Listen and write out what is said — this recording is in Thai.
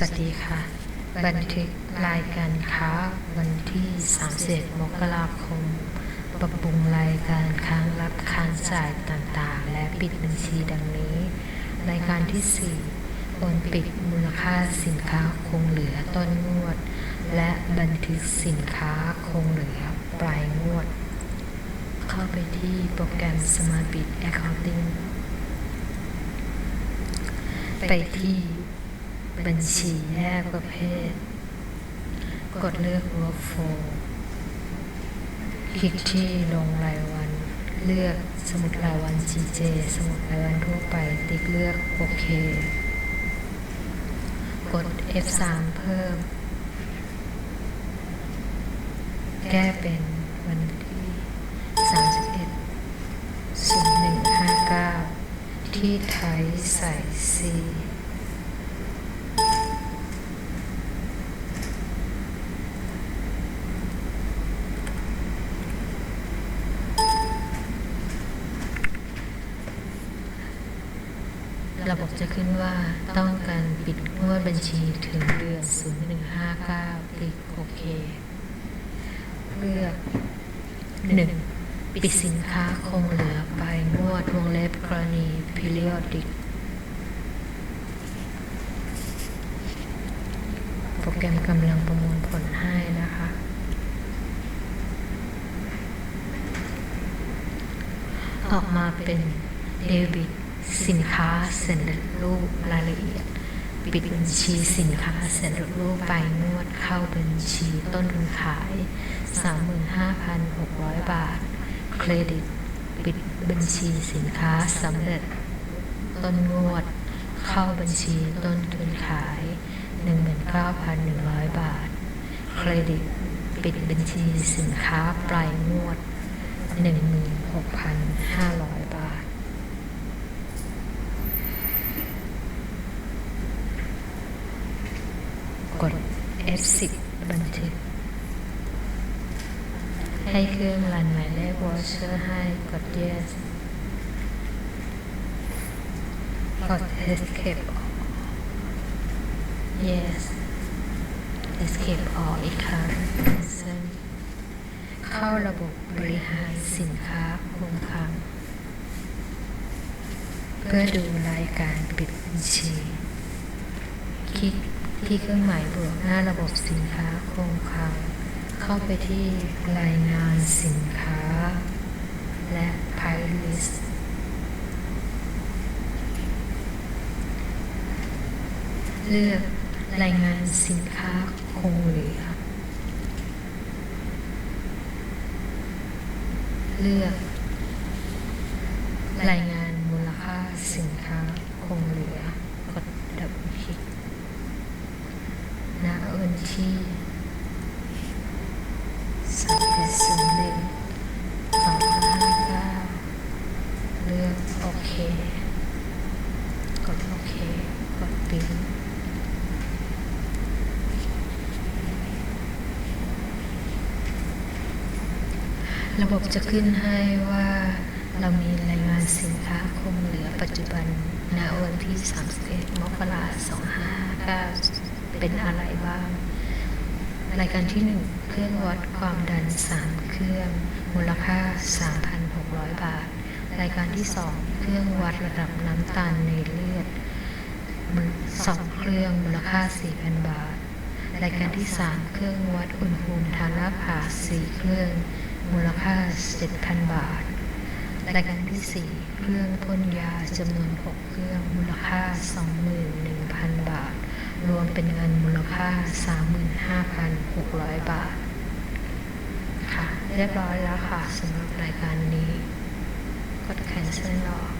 สวัสดีค่ะ บันทึกรายการค้าวันที่31มกราคม ปรับปรุงรายการค้างรับค้างจ่ายต่างๆ และปิดบัญชีดังนี้ รายการที่ 4 โอนปิดมูลค่าสินค้าคงเหลือต้นงวด และบันทึกสินค้าคงเหลือปลายงวด เข้าไปที่โปรแกรม Smart Bit Accounting ไปที่ บัญชีแยกประเภท กดเลือก Workflow คลิกที่ลงรายวัน เลือกสมุดรายวัน GJ สมุดรายวันทั่วไป ติ๊กเลือกโอเค กด F3 เพิ่ม แก้เป็นวันที่ 31 0159 ที่ไทยใส่ C ระบบจะขึ้นว่าต้องการปิดงวดบัญชีถึงเดือน 0159คลิกโอเค เลือก 1. ปิดสินค้าคงเหลือไปงวดวงเล็บกรณี periodic โปรแกรมกำลังประมวลผลให้นะคะออกมาเป็นเดบิต สินค้าเสร็จรูปรายละเอียด ปิดบัญชีสินค้าเสร็จรูปไปงวดเข้าบัญชีต้นทุนขาย 35,600 บาท เครดิต ปิดบัญชีสินค้าสำเร็จ ต้นงวด เข้าบัญชีต้นทุนขาย 19,100 บาท เครดิต ปิดบัญชีสินค้าปลายงวด 16,500 บาท ก ด F10 บันทึก ให้เครื่องรันหมายเลขวอเชอร์ให้กด Yes กด Escape ออก Yes Escape ออกอีกครั้ง Cancel เข้าระบบบริหารสินค้าคงคลังเพื่อดูรายการปิดบัญชี คลิก ที่เครื่องหมายบวกหน้าระบบสินค้าคงคลังเข้าไปที่รายงานสินค้า และ Price List เลือกรายงานสินค้าคงเหลือ เลือก รายงานมูลค่าสินค้าคงเหลือ กดดับคลิกณวัน ที่สามเดือนศูนย์หนึ่งสองห้าเก้าเลือกโอเค กดโอเค กดปิ้นระบบจะขึ้นให้ว่าเรามีรายงานสินค้าคงเหลือปัจจุบันณวันที่ 31 มกราคม 2559 เป็นอะไรบ้างรายการที่1เครื่องวัดความดัน3เครื่อง มูลค่า 3,600 บาท รายการที่2เครื่องวัดระดับน้ำตาลในเลือดสองเครื่องมูลค่า 4,000 บาท รายการที่ 3 เครื่องวัดอุณหภูมิทางหน้าผา4เครื่อง มูลค่า 7,000 บาท รายการที่ 4 เครื่องพ่นยาจำนวน 6 เครื่องมูลค่า 21,000 บาท รวมเป็นเงินมูลค่า 35,600 บาท ค่ะ เรียบร้อยแล้วค่ะสำหรับรายการนี้ กด cancel ออก